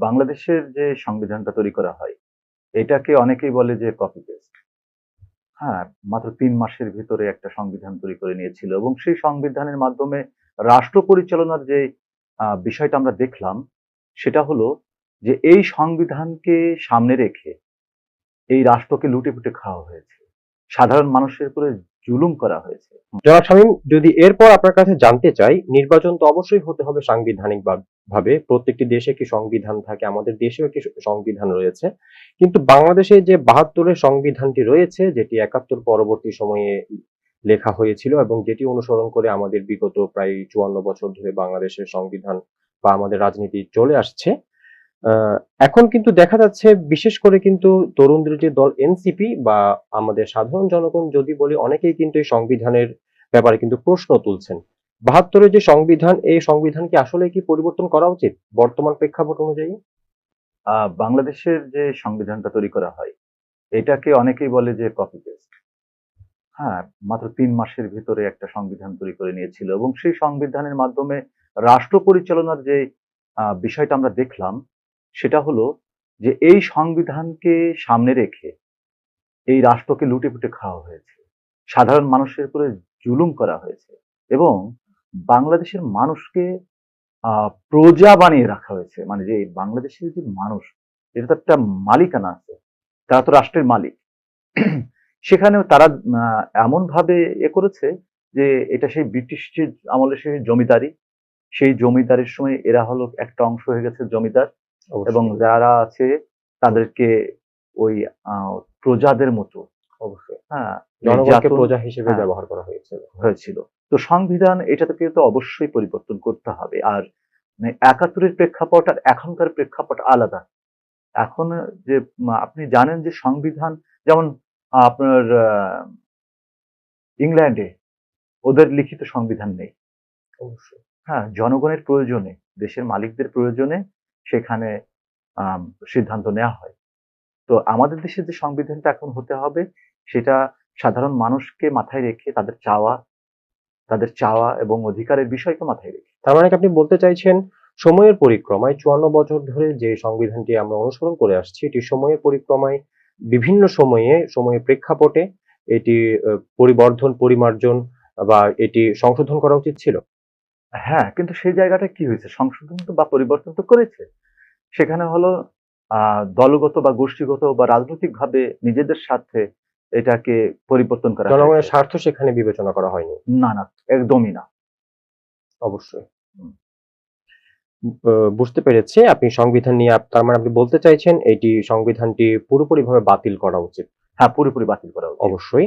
বাংলাদেশের যে সংবিধানটা তৈরি করা হয়, এটাকে অনেকেই বলে যে কপি পেস্ট হ্যাঁ মাত্র তিন মাসের ভিতরে একটা সংবিধান তৈরি করে নিয়েছিল এবং সেই সংবিধানের মাধ্যমে রাষ্ট্র পরিচালনার যে বিষয়টা আমরা দেখলাম, সেটা হলো যে এই সংবিধানকে সামনে রেখে এই রাষ্ট্রকে লুটে পুটে খাওয়া হয়েছে। সাধারণ মানুষের উপরে জুলুম করা হয়েছে। জনাব শামীম, যদি এরপর আপনার কাছে জানতে চাই, নির্বাচন তো অবশ্যই হতে হবে সাংবিধানিক বা- ভাবে প্রত্যেকটি দেশে কি সংবিধান থাকে, আমাদের দেশেও একটি সংবিধান রয়েছে। কিন্তু বাংলাদেশে যে বাহাত্তরের সংবিধানটি রয়েছে, যেটি একাত্তর পরবর্তী সময়ে লেখা হয়েছিল এবং যেটি অনুসরণ করে আমাদের বিগত প্রায় চুয়ান্ন বছর ধরে বাংলাদেশের সংবিধান বা আমাদের রাজনীতি চলে আসছে এখন কিন্তু দেখা যাচ্ছে, বিশেষ করে কিন্তু তরুণদের যে দল এনসিপি বা আমাদের সাধারণ জনগণ যদি বলি, অনেকেই কিন্তু এই সংবিধানের ব্যাপারে কিন্তু প্রশ্ন তুলছেন। বাহাত্তরের যে সংবিধান, এই সংবিধান কি আসলে কি পরিবর্তন করা উচিত বর্তমান প্রেক্ষাপট অনুযায়ী? বাংলাদেশের যে সংবিধানটা তৈরি করা হয়, এটাকে অনেকেই বলে যে কপি পেস্ট হ্যাঁ মাত্র তিন মাসের ভিতরে একটা সংবিধান তৈরি করে নিয়েছিল এবং সেই সংবিধানের মাধ্যমে রাষ্ট্র পরিচালনার যে বিষয়টা আমরা দেখলাম, সেটা হলো যে এই সংবিধানকে সামনে রেখে এই রাষ্ট্রকে লুটে পুটে খাওয়া হয়েছে। সাধারণ মানুষের উপরে জুলুম করা হয়েছে এবং বাংলাদেশের মানুষকে আহ, প্রজা বানিয়ে রাখা হয়েছে। মানে যে বাংলাদেশের যে মানুষ এটা তো একটা মালিকানা আছে। তারা তো রাষ্ট্রের মালিক। সেখানেও তারা এমন ভাবে এ করেছে যে এটা সেই ব্রিটিশ যে আমলের সেই জমিদারি। সেই জমিদারির সময় এরা হলো একটা অংশ হয়ে গেছে জমিদার। এবং যারা আছে তাদেরকে ওই আহ, প্রজাদের মতো অবশ্যই। হ্যাঁ প্রজা হিসেবে হ্যাঁ। ব্যবহার করা হয়েছিল। হয়েছিল। তো সংবিধান এটাতে তো অবশ্যই পরিবর্তন করতে হবে। আর মানে একাত্তরের প্রেক্ষাপট আর এখনকার প্রেক্ষাপট আলাদা। এখন যে আপনি জানেন যে সংবিধান যেমন আপনার ইংল্যান্ডে ওদের লিখিত সংবিধান নেই। অবশ্যই। হ্যাঁ জনগণের প্রয়োজনে দেশের মালিকদের প্রয়োজনে সেখানে সিদ্ধান্ত নেওয়া হয়। তো আমাদের দেশের যে সংবিধানটা এখন হতে হবে সেটা সাধারণ মানুষকে মাথায় রেখে তাদের চাওয়া তাদের চাওয়া এবং অধিকারের বিষয়কে মাথায় রেখে। তার মানে আপনি বলতে চাইছেন সময়ের পরিক্রমায় চুয়ান্ন বছর ধরে যে সংবিধানটি আমরা অনুসরণ করে আসছি এটি সময়ের পরিক্রমায় বিভিন্ন সময়ে সময়ের প্রেক্ষাপটে এটি পরিবর্ধন পরিমার্জন বা এটি সংশোধন করা উচিত ছিল? হ্যাঁ কিন্তু সেই জায়গাটা কি হয়েছে? সংশোধন তো বা পরিবর্তন তো করেছে। সেখানে হলো আহ দলগত বা গোষ্ঠীগত বা রাজনৈতিক ভাবে নিজেদের স্বার্থে এটাকে পরিবর্তন করা জনগণের স্বার্থ সেখানে বিবেচনা করা হয়নি। না না একদমই না। অবশ্যই। বুঝতে পেরেছি আপনি সংবিধান নিয়ে তার মানে আপনি বলতে চাইছেন এটি সংবিধানটি পুরোপুরিভাবে বাতিল করা উচিত। হ্যাঁ পুরোপুরি বাতিল করা অবশ্যই।